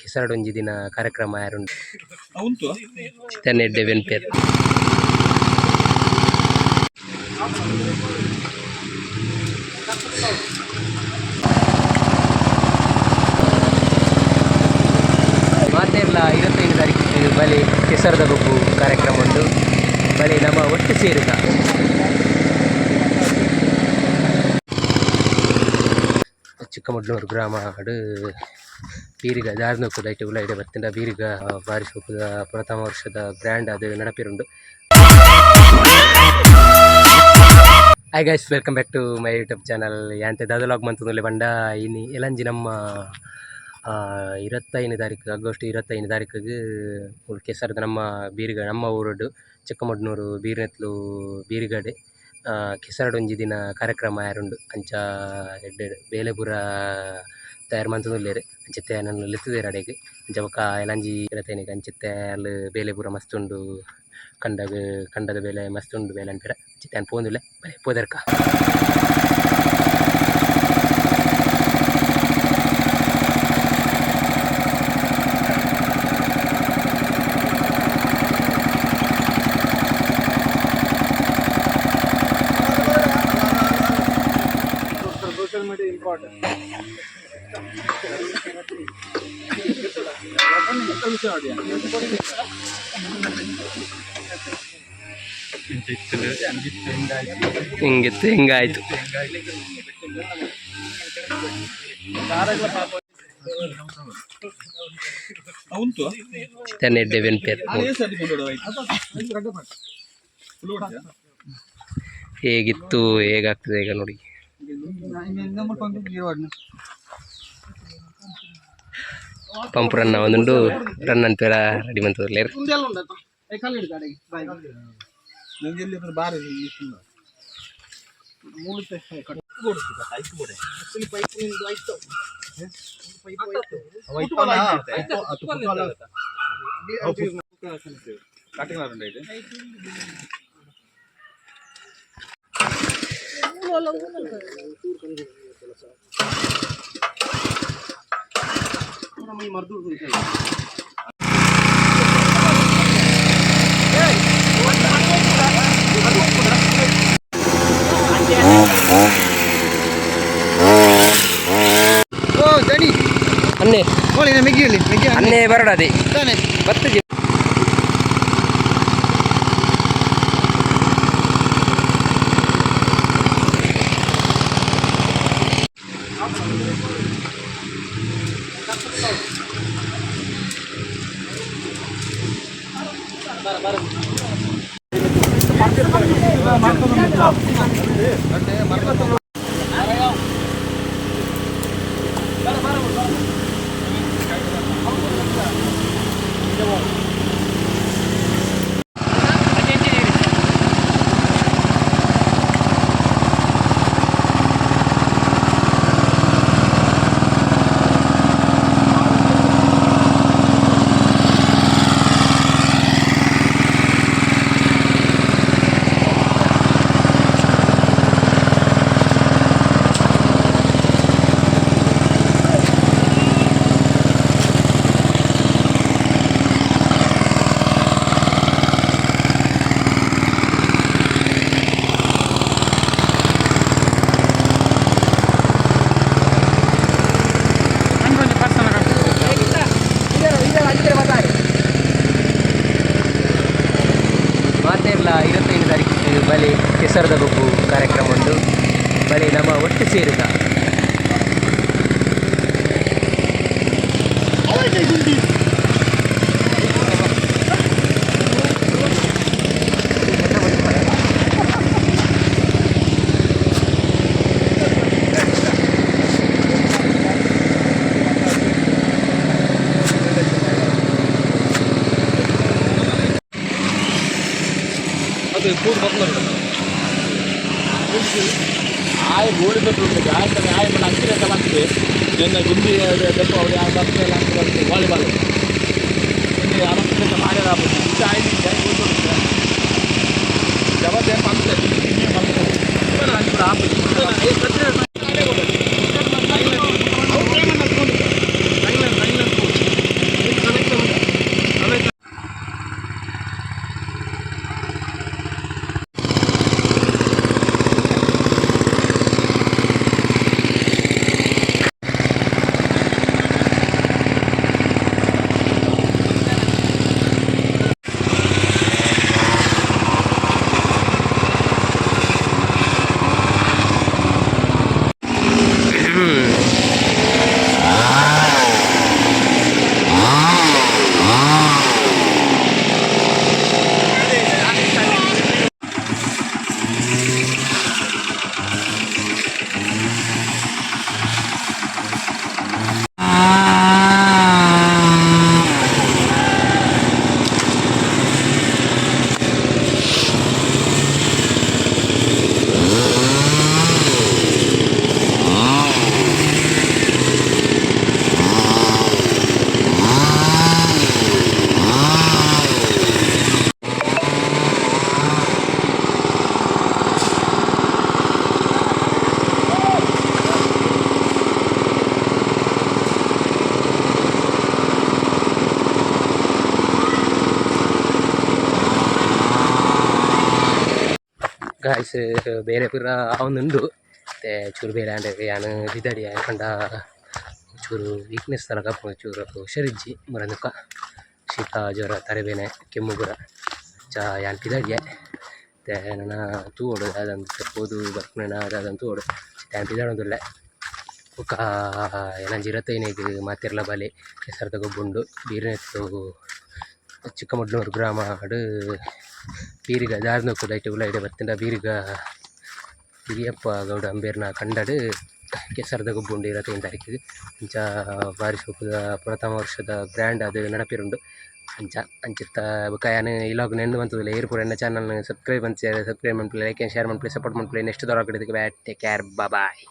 ಕೆಸರಡೊಂಜಿ ದಿನ ಕಾರ್ಯಕ್ರಮ ಆಯರುಂಡು ಉಂಟು ಚಿತ್ತನೆಡ್ಡೆ ಬೆನ್ಪೇರ್ ಮಾತೆರ್ಲ ಇರುವತ್ತೈದು ತಾರೀಕು ಬಲಿ ಕೆಸರದ ಗೊಬ್ಬು ಕಾರ್ಯಕ್ರಮ ಉಂಟು ಬಲಿ ನಮ್ಮ ಒಟ್ಟು ಸೇರಿದ. ಚಿಕ್ಕಮಗಳೂರು ಗ್ರಾಮ ಆಡು. ಬೀರಿಗ ಕೂಡ ಐಟು ಉಲಾಯ್ಡೆ ಬರ್ತಿಂಡ ಬೀರಿಗ ಬಾರಿಸ್ ಹೋಗುದ ಪ್ರಥಮ ವರ್ಷದ ಬ್ರ್ಯಾಂಡ್ ಅದು ನಡಪಿರುಂಡು hi guys welcome back to my YouTube channel ಯಾಂತೆ ದಾದಲಾಗ್ ಮಂತಂದುಲ್ಲೆ ಬಂಡ, ಇನಿ ಎಲಂಜಿ ನಮ್ಮ ತಾರೀಕು, ಆಗಸ್ಟ್ ಇರತ್ತೈದನೇ ತಾರೀಕಿಗೆ ಉಳ್ ಕೆಸರದ ನಮ್ಮ ಬೀರಿಗ, ನಮ್ಮ ಊರಡು ಚಿಕ್ಕಮಡ್ನೂರು ಬೀರ್ನೆತ್ಲು ಬೀರಿಗಡೆ. ಕೆಸರಡೊಂಜಿ ದಿನ ಕಾರ್ಯಕ್ರಮ ಆಯರುಂಡು ಅಂಚ ಎಡ್ಡೆ, ಬೇಲೆಪುರ ತಯಾರು ಮಂತುದುಲ್ಲೆರ್. ಅಂಚತ್ತೆ ನನ್ನ ಲೆತ್ತದೇರ್ ಅಡೆಗ್. ಅಂಚ ಬೊಕ ಇರತ್ತೈನಿಗೆ ಅಂಚತ್ತೆ ಅಲ್ಲಿ ಬೇಲೆಪುರ ಮಸ್ತ್ ಉಂಡು ಕಂಡಗ್, ಕಂಡದ ಬೇಲೆ ಮಸ್ತ್ ಉಂಡು ಬೇಲೆ ಅನ್ಪಿರ ಅಂಚತ್ತೆ ಅನ್ ಪೋಂದುಲ್ಲೆ. ಬಲೆ ಪೋದರ್ಕ. ಹಿಂಗಿತ್ತು ಹಿಂಗಾಯ್ತು. ತನ್ನ ಚಿತ್ತನೆಡ್ಡೆ ಬೆನ್ಪೇರ್ ಹೇಗಿತ್ತು ಹೇಗಾಗ್ತದೆ ಈಗ ನೋಡಿ. ಪಂಪ್ ರನ್ನ ಒಂದುಂಡು ರನ್ ಅನ್ಪೇರ ರೆಡಿ ಎಲ್ಲಿ ಬಾರಿ ಅನ್ನೆ ಹೋಳಿ ಮೆಗ್ಗಿಯಲ್ಲಿ ಮೆಗ್ಗಿ ಅನ್ನೆ ಬರಡದೆ ತಾನೆ ಕೆಸರದ ಗೊಬ್ಬು ಕಾರ್ಯಕ್ರಮ ಉಂಟು ಬಲಿ ನಮ್ಮ ಒಟ್ಟು ಸೇರಿದ ಅದು ಕೂಡ್ ಬರ್ತದೆ ಆಯ್ ಗೋಳಿ ಬರ್ತದೆ ಆಯ್ ಕಡೆ ಆಯ್ ಮೇಲೆ ಹತ್ತಿರ ಅಂತ ಬಂದಿದೆ ನಿನ್ನೆ ಗುಂಡಿ ದೆಪ್ಪ ಅವ್ರು ಯಾವ ಬರ್ತಾ ಇಲ್ಲ ಅಂತ ಬಂತು ವಾಲಿಬಾಲ್ ನಿನ್ನೆ ಅರವತ್ತು ಮಾಡ್ಯಾರ ಆಗ್ಬೋದು ಇದು ಆಯ್ತು ಜಬರ್ದೇ ಬಂತು ಬಂತು ಆಯ್ಸ್ ಬೇರೆ ಪೂರ ആവുന്നുണ്ട് ಚೂರು ಬೇರೆ ಅಂದ್ರೆ ಯಾನು ಬಿದಡಿ ಆಯಕಂಡ ಚೂರು ವೀಕ್ನೆಸ್ ಕಪ್ಪು ಚೂರು ಹುಷಾರಿಜ್ಜಿ ಮುರನುಕ ಶೀತ, ಜ್ವರ, ತಲೆಬೇನೆ, ಕೆಮ್ಮು ಪೂರ. ಚಾ, ಯಾನ್ ಪಿದಡಿಯೆ. ಮತ್ತೆ ನನ್ನ ತೂವೋಡು ಅದಂತ ಸರ್ಬೋದು ಬರ್ಪುನ ಅದಂತ ತೂವೋಡು ಯಾನ್ ಪಿದಾಡೊಂದುಲ್ಲೆ. ಬೊಕ ಏನಂಜಿ ಇರತ್ತೈನೆಗ್ ಮಾತೆರ್ಲ ಬಲೆ. ಕೆಸರ್ದ ಗೊಬ್ಬುಂಡು ಬೀರ್ನೆತ್ತು ಚಿಕ್ಕಮಡ್ನೂರು ಗ್ರಾಮ ಆಡು ಬೀರಿಗ ದಾರ್ನೋಕು ಲೈಟ್ ಉಲಾಯ್ಡೆ ಬರ್ತಿಂಡ ಬೀರಿಗ ಹಿರಿಯಪ್ಪ ಗೌಡ ಅಂಬೇರ್ನ ಕಂಡಡು ಕೆಸರ್ದ ಗೊಬ್ಬುಂಡು ಇರತ್ತೈನು ತಾರೀಕಿಗೆ ಅಂಚ ಬಾರಿ ಶೋಕುದ ಪ್ರಥಮ ವರ್ಷದ ಗ್ರ್ಯಾಂಡ್ ಅದು ನಡಪಿರುಂಡು ಅಂಚ ಅಂಚಿತ್ತ ಬೊಕ ಯಾನ್ ಇಲಾಗ್ ನೆಂದು ಬಂತುದಿಲ್ಲ. ಏರ್ ಪೂರ ಎನ್ನ ಚಾನಲ್ ಸಬ್ಸ್ಕ್ರೈಬ್ ಅಂತ ಸಬ್ಸ್ಕ್ರೈಬ್ ಮನ್ಪುಲೆ ಲೈಕ್ ಆ್ಯಂಡ್ ಶೇರ್ ಮನ್ಪುಲೆ ಸಪೋರ್ಟ್ ಮನ್ಪುಲೆ ನೆಕ್ಸ್ಟ್ ದೊರಕಡಿದಕ್ಕೆ ಬ್ಯಾಟ್ ಟೇಕ್ ಕೇರ್. ಬಾಯ್